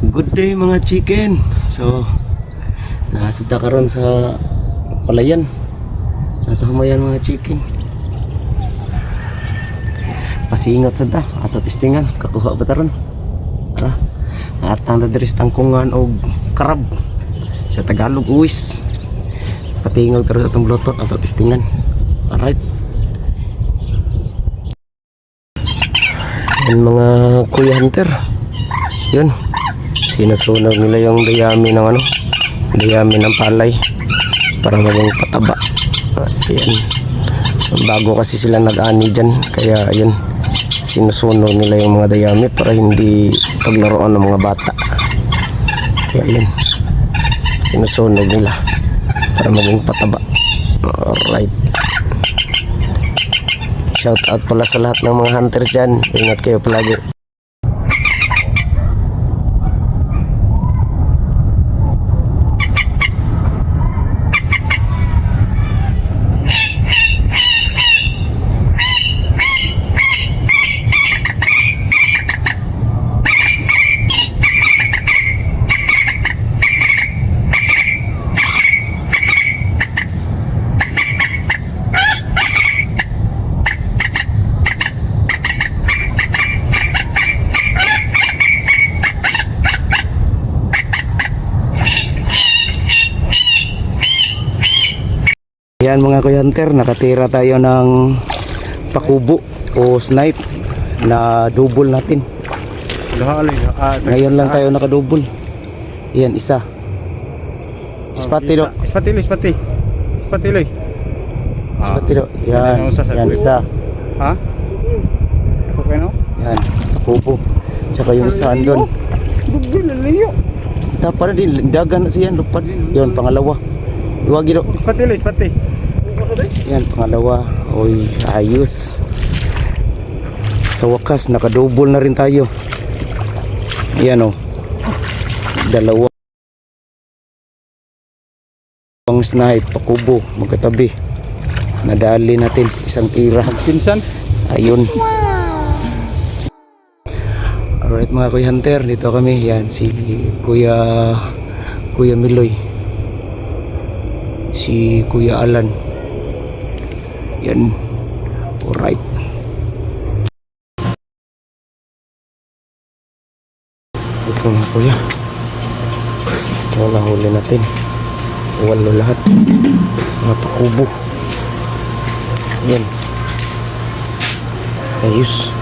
Good day mga chicken. So, nasa karon sa palayan. Natuhumayan mga chicken. Pasingot sa da, ato tistingan, kakuha ba taron? Ara, at ang dadris tangkungan o karab sa Tagalog uwis. Patingog karon sa itong blutot ato tistingan. Alright. Yan mga kuya hunter. Yun. Sinusunog nila yung dayami ng ano, dayami ng palay para maging pataba. Ayan. Bago kasi sila nag-ani dyan, kaya yun, sinusunog nila yung mga dayami para hindi paglaruan ng mga bata. Kaya yun, sinusunog nila para maging pataba. Alright. Shout out pala sa lahat ng mga hunters dyan. Ingat kayo palagi. Yan mga kuya hunter, nakatira tayo ng pakubo o snipe na double natin. Ngayon lang tayo nakadouble. Yan, isa. Ispatilo. Ispatilo, ispati. Ispatilo. Ispatilo. Yan, Yan, isa yan, isa. Ha? Okay no? Yan, pakubo. Tsaka yung isa andun. Dugil, laliyo. Tapos din, dagan na siya, lupad. Yun, pangalawa. Iwagi do. Ispatilo, ispati. Yan, pangalawa. Uy, ayos. Sa wakas, nakadouble na rin tayo. Yan o. Dalawa. Pang snipe, pakubo, magkatabi. Nadali natin isang tira. Pinsan. Ayun. Alright mga Kuya Hunter, dito kami. Yan, si Kuya Kuya Miloy. Si Kuya Alan. Yan. Alright. Ito mga Kuya. Ito na huli natin. Walo lahat. Mga. Yan. Ayos.